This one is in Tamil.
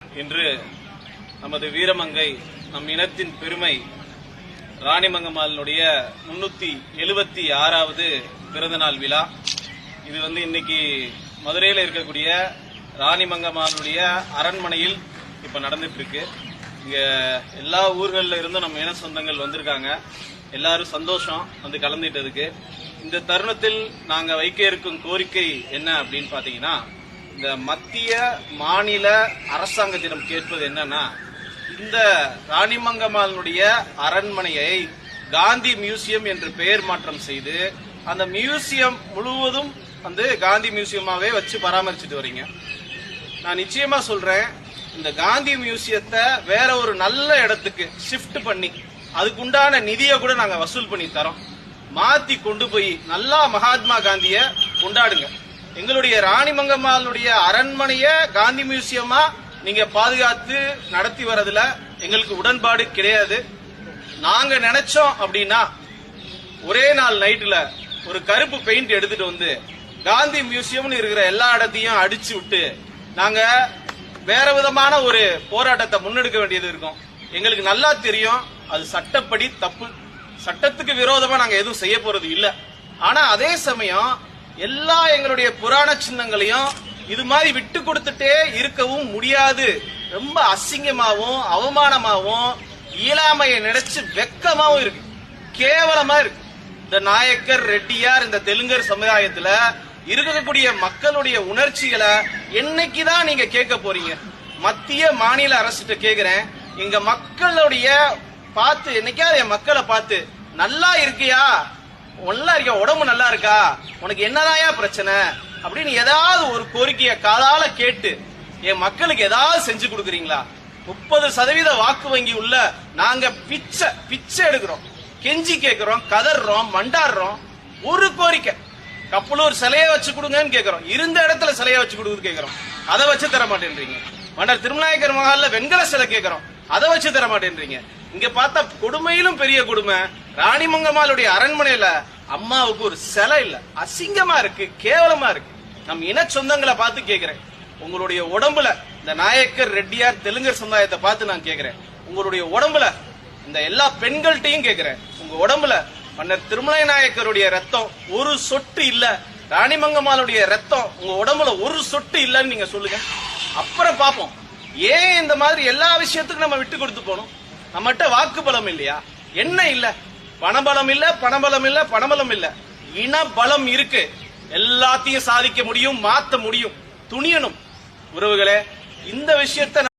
இன்று நமது வீரமங்கை நம் இனத்தின் பெருமை ராணிமங்கம்மாளினுடைய முன்னூத்தி எழுபத்தி ஆறாவது பிறந்தநாள் விழா. இது வந்து இன்னைக்கு மதுரையில் இருக்கக்கூடிய ராணிமங்கம்மாளுடைய அரண்மனையில் இப்ப நடந்துட்டு இருக்கு இங்க எல்லா ஊர்களில் இருந்தும் நம்ம இன சொந்தங்கள் வந்திருக்காங்க. எல்லாரும் சந்தோஷம் வந்து கலந்துட்டதுக்கு. இந்த தருணத்தில் நாங்கள் வைக்க இருக்கும் கோரிக்கை என்ன அப்படின்னு பார்த்தீங்கன்னா இந்த மத்திய மாநில அரசாங்கத்திடம் கேட்பது என்னன்னா இந்த ராணிமங்கமாலனுடைய அரண்மனையை காந்தி மியூசியம் என்று பெயர் மாற்றம் செய்து அந்த மியூசியம் முழுவதும் வந்து காந்தி மியூசியமாகவே வச்சு பராமரிச்சுட்டு வரீங்க. நான் நிச்சயமா சொல்றேன் இந்த காந்தி மியூசியத்தை வேற ஒரு நல்ல இடத்துக்கு ஷிஃப்ட் பண்ணி அதுக்குண்டான நிதியை கூட நாங்கள் வசூல் பண்ணி தரோம். மாத்தி கொண்டு போய் நல்லா மகாத்மா காந்திய கொண்டாடுங்க. எங்களுடைய ராணிமங்கம்மாளுடைய அரண்மனைய காந்தி மியூசியமா நீங்க பாதுகாத்து நடத்தி வரதுல எங்களுக்கு உடன்பாடு கிடையாது. நாங்க நினைச்சோம் அப்படின்னா ஒரே நாள் நைட்ல ஒரு கருப்பு பெயிண்ட் எடுத்துட்டு வந்து காந்தி மியூசியம்னு இருக்கிற எல்லா இடத்தையும் அடிச்சு விட்டு நாங்க வேற விதமான ஒரு போராட்டத்தை முன்னெடுக்க வேண்டியது இருக்கும். எங்களுக்கு நல்லா தெரியும் அது சட்டப்படி தப்பு. சட்டத்துக்கு விரோதமா நாங்க எதுவும் செய்ய போறது இல்ல. ஆனா அதே சமயம் எல்லா எங்களுடைய புராண சின்னங்களையும் இது மாதிரி விட்டு கொடுத்துட்டே இருக்கவும் முடியாது. ரொம்ப அசிங்கமாகவும் அவமானமாகவும் இயலாமையை நினைச்சு வெக்கமாவும் இருக்கு. கேவலமா இருக்கு. இந்த நாயக்கர் ரெட்டியார் இந்த தெலுங்கர் சமுதாயத்துல இருக்கக்கூடிய மக்களுடைய உணர்ச்சிகளை என்னைக்குதான் நீங்க கேட்க போறீங்க? மத்திய மாநில அரசுகிட்ட கேக்குறேன். எங்க மக்களுடைய பார்த்து என்னைக்காவது என் மக்களை பார்த்து நல்லா இருக்கியா? நல்லா இருக்கியா உடம்பு நல்லா இருக்கா? உனக்கு என்னதாயா பிரச்சனை? அப்படின்னு ஏதாவது ஒரு கோரிக்கையை காலால கேட்டு என் மக்களுக்கு ஏதாவது செஞ்சு கொடுக்குறீங்களா? முப்பது சதவீத வாக்கு வங்கி உள்ள நாங்க பிச்சை பிச்சை எடுக்கிறோம். கெஞ்சி கேட்கிறோம் கதறோம் மண்டாடுறோம் ஒரு கோரிக்கை. கப்பலூர் சிலையை வச்சு கொடுங்கன்னு கேட்கிறோம் இருந்த இடத்துல சிலையை வச்சு கொடுக்குறது கேட்கிறோம் அதை வச்சு தர மாட்டேன்றீங்க. மண்டர் திருநாயக்கர் மகால்ல வெண்கல சிலை கேட்கிறோம் அதை வச்சு தர மாட்டேன்றீங்க. இங்க பார்த்தா கொடுமையிலும் பெரிய கொடுமை. ராணிமங்கம்மாளுடைய அரண்மனையில அம்மாவுக்கு ஒரு சிலை இல்ல. அசிங்கமா இருக்கு கேவலமா இருக்கு. நம் இன சொந்தங்களை பார்த்து கேக்குறேன். உங்களுடைய உடம்புல இந்த நாயக்கர் ரெட்டியார் தெலுங்கர் சமுதாயத்தை பார்த்து நான் கேக்குறேன். உங்களுடைய உடம்புல இந்த எல்லா பெண்கள்ட்டையும் கேக்குறேன். உங்க உடம்புல மன்னர் திருமலை நாயக்கருடைய ரத்தம் ஒரு சொட்டு இல்ல. ராணிமங்கம்மாளுடைய ரத்தம் உங்க உடம்புல ஒரு சொட்டு இல்லன்னு நீங்க சொல்லுங்க. அப்புறம் பாப்போம் ஏன் இந்த மாதிரி எல்லா விஷயத்துக்கும் நம்ம விட்டு கொடுத்து போகணும் நம்மகிட்ட வாக்கு பலம் இல்லையா? என்ன இல்ல? பணபலம் இல்ல பணபலம் இல்ல பணபலம் இல்ல. இன பலம் இருக்கு. எல்லாத்தையும் சாதிக்க முடியும் மாத்த முடியும். துணியணும். உறவுகளே இந்த விஷயத்தை